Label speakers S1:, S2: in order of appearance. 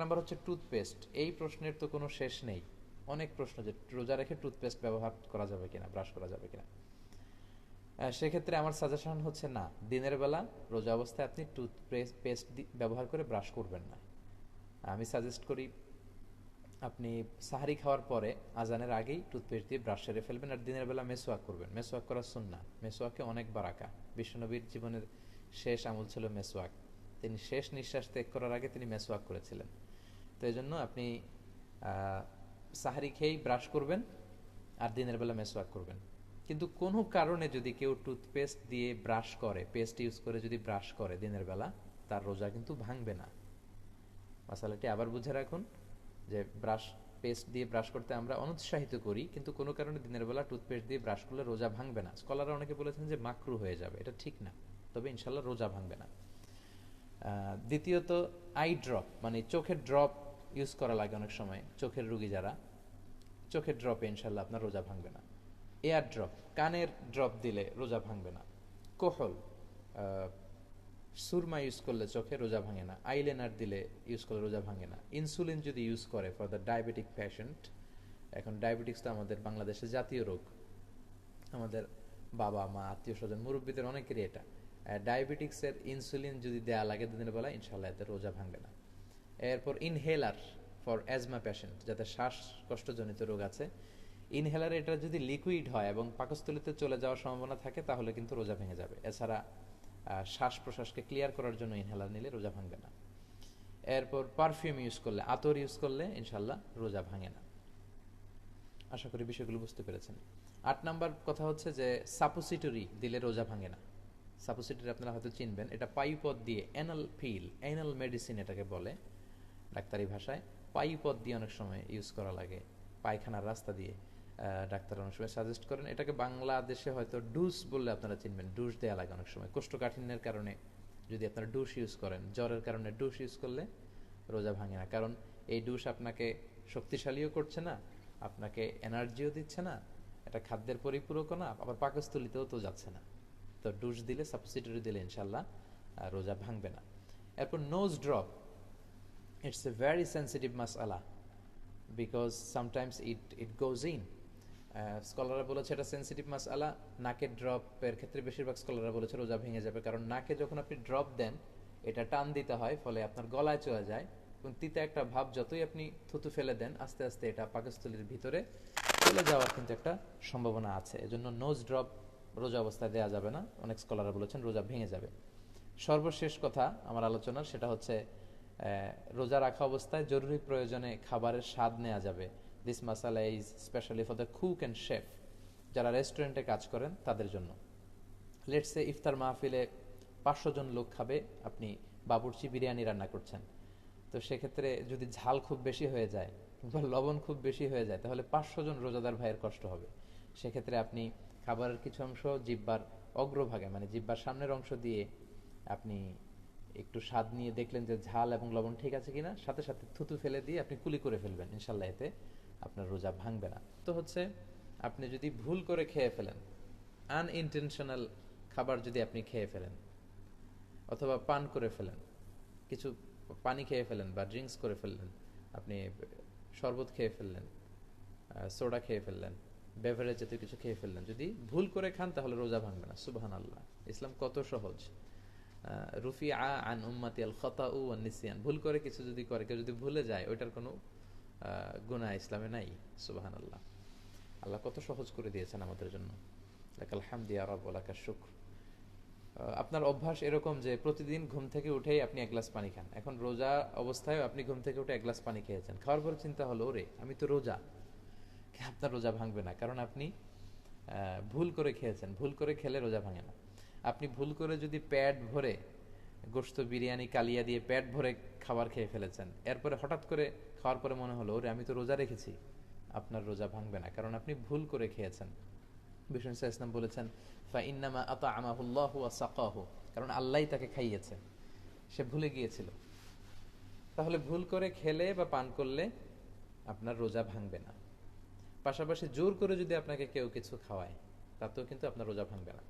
S1: Number হচ্ছে toothpaste. এই প্রশ্নের তো কোনো শেষ নেই। অনেক প্রশ্ন যে রোজা রেখে টুথপেস্ট ব্যবহার করা যাবে কিনা, ব্রাশ করা যাবে কিনা। সেক্ষেত্রে আমার সাজেশন হচ্ছে না, দিনের বেলা রোজা অবস্থায় আপনি টুথপেস্ট পেস্ট ব্যবহার করে ব্রাশ করবেন না। আমি সাজেস্ট করি আপনি সাহারি খাওয়ার পরে আজানের আগেই টুথপেস্ট দিয়ে ব্রাশ সেরে ফেলবেন আর দিনের বেলা মেসোয়াক করবেন। মেসোয়াক করার সুন্না। মেসোয়াকে অনেক বারাকা। বিশ্বনবীর জীবনের শেষ আমল ছিল মেসোয়াক তিনি শেষ নিঃশ্বাস ত্যাগ করার আগে তিনি মেসোয়াক করেছিলেন। তো এই জন্য আপনি সাহারি খেয়েই ব্রাশ করবেন আর দিনের বেলা মেসোয়াক করবেন। কিন্তু কোনো কারণে যদি কেউ টুথপেস্ট দিয়ে ব্রাশ করে পেস্ট ইউজ করে যদি ব্রাশ করে দিনের বেলা, তার রোজা কিন্তু ভাঙবে না। মশালাটি আবার বুঝে রাখুন যে ব্রাশ পেস্ট দিয়ে ব্রাশ করতে আমরা অনুৎসাহিত করি, কিন্তু কোনো কারণে দিনের বেলা টুথপেস্ট দিয়ে ব্রাশ করলে রোজা ভাঙবে না। স্কলাররা অনেকে বলেছেন যে মাকরু হয়ে যাবে, এটা ঠিক না। তবে ইনশাল্লাহ রোজা ভাঙবে না। দ্বিতীয়ত আই ড্রপ মানে চোখের ড্রপ ইউজ করা লাগে অনেক সময়, চোখের রুগী যারা। চোখের ড্রপে ইনশাল্লাহ আপনার রোজা ভাঙবে না। এয়ার ড্রপ কানের ড্রপ দিলে রোজা ভাঙবে না। কোহল সুরমা ইউজ করলে চোখে রোজা ভাঙে না। আইলেনার দিলে ইউজ করলে রোজা ভাঙে না। ইনসুলিন যদি ইউজ করে ফর দ্য ডায়াবেটিক পেশেন্ট এখন ডায়াবেটিক্স তো আমাদের বাংলাদেশে জাতীয় রোগ। আমাদের বাবা, মা, আত্মীয় স্বজন, মুরব্বীদের অনেকেরই এটা। ডায়াবেটিক্সের ইনসুলিন যদি দেয়া লাগে দিনের বেলা ইনশাল্লাহ এতে রোজা ভাঙবে না। এরপর ইনহেলার ফর অ্যাজমা পেশেন্ট যাদের শ্বাসকষ্টজনিত রোগ আছে। ইনহেলার এটা যদি লিকুইড হয় এবং পাকস্থলিতে চলে যাওয়ার সম্ভাবনা থাকে, তাহলে কিন্তু রোজা ভেঙে যাবে। এছাড়া শ্বাস প্রশ্বাসকে ক্লিয়ার করার জন্য ইনহেলার নিলে রোজা ভাঙবে না। এরপর পারফিউম ইউজ করলে, আতর ইউজ করলে ইনশাল্লাহ রোজা ভাঙে না। আশা করি বিষয়গুলো বুঝতে পেরেছেন। আট নাম্বার কথা হচ্ছে যে সাপোসিটরি দিলে রোজা ভাঙে না। সাপোসিটরি আপনারা হয়তো চিনবেন, এটা পাইপদ দিয়ে অ্যানাল ফিল অ্যানাল মেডিসিন এটাকে বলে। ডাক্তারি ভাষায়। পাইপদ দিয়ে অনেক সময় ইউজ করা লাগে, পায়খানার রাস্তা দিয়ে ডাক্তার অনেক সময় সাজেস্ট করেন। এটাকে বাংলাদেশে হয়তো ডুস বললে আপনারা চিনবেন ডুস দেওয়া লাগে অনেক সময়। কোষ্ঠকাঠিন্যের কারণে যদি আপনারা ডুস ইউজ করেন, জ্বরের কারণে ডুস ইউজ করলে রোজা ভাঙে না। কারণ এই ডুস আপনাকে শক্তিশালীও করছে না, আপনাকে এনার্জিও দিচ্ছে না, এটা খাদ্যের পরিপূরকও না, আবার পাকস্থলিতেও তো যাচ্ছে না। তো ডুস দিলে সাবসিডারি দিলে ইনশাল্লাহ রোজা ভাঙবে না। এরপর nose drop it's a very sensitive mas'ala because sometimes it it goes in. স্কলাররা বলেছে এটা সেন্সিটিভ মাসআলা নাকের ড্রপের ক্ষেত্রে বেশিরভাগ স্কলাররা বলেছে রোজা ভেঙে যাবে কারণ নাকে যখন আপনি ড্রপ দেন, এটা টান দিতে হয়, ফলে আপনার গলায় চলে যায় এবং তিতে একটা ভাব যতই আপনি থুতু ফেলে দেন, আস্তে আস্তে এটা পাকস্থলীর ভিতরে চলে যাওয়ার কিন্তু একটা সম্ভাবনা আছে। এজন্য নোজ ড্রপ রোজা অবস্থায় দেওয়া যাবে না। অনেক স্কলাররা বলেছেন রোজা ভেঙে যাবে। সর্বশেষ কথা আমার আলোচনার, সেটা হচ্ছে রোজা রাখা অবস্থায় জরুরি প্রয়োজনে খাবারের স্বাদ নেওয়া যাবে। This masala is specially for the cook and chef যারা রেস্টুরেন্টে কাজ করেন তাদের জন্য। লেটসে ইফতার মাহফিলে পাঁচশো জন লোক খাবে, আপনি বাবুর্চি বিরিয়ানি রান্না করছেন। তো সেক্ষেত্রে যদি ঝাল খুব বেশি হয়ে যায় কিংবা লবণ খুব বেশি হয়ে যায়, তাহলে পাঁচশো জন রোজাদার ভাইয়ের কষ্ট হবে। সেক্ষেত্রে আপনি খাবারের কিছু অংশ জিব্বার অগ্রভাগে মানে জিব্বার সামনের অংশ দিয়ে আপনি একটু স্বাদ নিয়ে দেখলেন যে ঝাল এবং লবণ ঠিক আছে কিনা, সাথে সাথে থুতু ফেলে দিয়ে আপনি কুলি করে ফেলবেন ইনশাল্লাহ এতে আপনার রোজা ভাঙবে না। তো হচ্ছে, আপনি যদি ভুল করে খেয়ে ফেলেন আনইনটেনশনাল খাবার যদি আপনি খেয়ে ফেলেন, অথবা পান করে ফেলেন, কিছু পানি খেয়ে ফেলেন বা ড্রিঙ্কস করে ফেললেন, আপনি শরবত খেয়ে ফেললেন সোডা খেয়ে ফেললেন বেভারেজ জাতীয় কিছু খেয়ে ফেললেন, যদি ভুল করে খান তাহলে রোজা ভাঙবে না সুবাহান আল্লাহ ইসলাম কত সহজ। রুফি আ আন উম্মাতি আল খতা উ নিসিয়ান। ভুল করে কিছু যদি করে, কেউ যদি ভুলে যায়, ওইটার কোনো গুণা ইসলামে নাই। সুবাহান আল্লাহ আল্লাহ কত সহজ করে দিয়েছেন আমাদের জন্য। আলহামদিয়া রব আলাকা শুক্র। আপনার অভ্যাস এরকম যে প্রতিদিন ঘুম থেকে উঠেই আপনি এক গ্লাস পানি খান। এখন রোজা অবস্থায় আপনি ঘুম থেকে উঠে এক গ্লাস পানি খেয়েছেন। খাওয়ার পর চিন্তা হলো, ওরে, আমি তো রোজা। আপনার রোজা ভাঙবে না। কারণ আপনি ভুল করে খেয়েছেন। ভুল করে খেলে রোজা ভাঙে না। আপনি ভুল করে যদি প্যাট ভরে গোস্ত বিরিয়ানি, কালিয়া দিয়ে প্যাট ভরে খাবার খেয়ে ফেলেছেন, এরপরে হঠাৎ করে খাওয়ার পরে মনে হলো, ওরে, আমি তো রোজা রেখেছি। আপনার রোজা ভাঙবে না, কারণ আপনি ভুল করে খেয়েছেন। বিষ্ণু ইসলাম বলেছেন ফা ইন্নামা আতা আমাহুল্লাহ সাকাহ। কারণ আল্লাহ তাকে খাইয়েছে, সে ভুলে গিয়েছিল। তাহলে ভুল করে খেলে বা পান করলে আপনার রোজা ভাঙবে না। পাশাপাশি জোর করে যদি আপনাকে কেউ কিছু খাওয়ায়, তাতেও কিন্তু আপনার রোজা ভাঙবে না।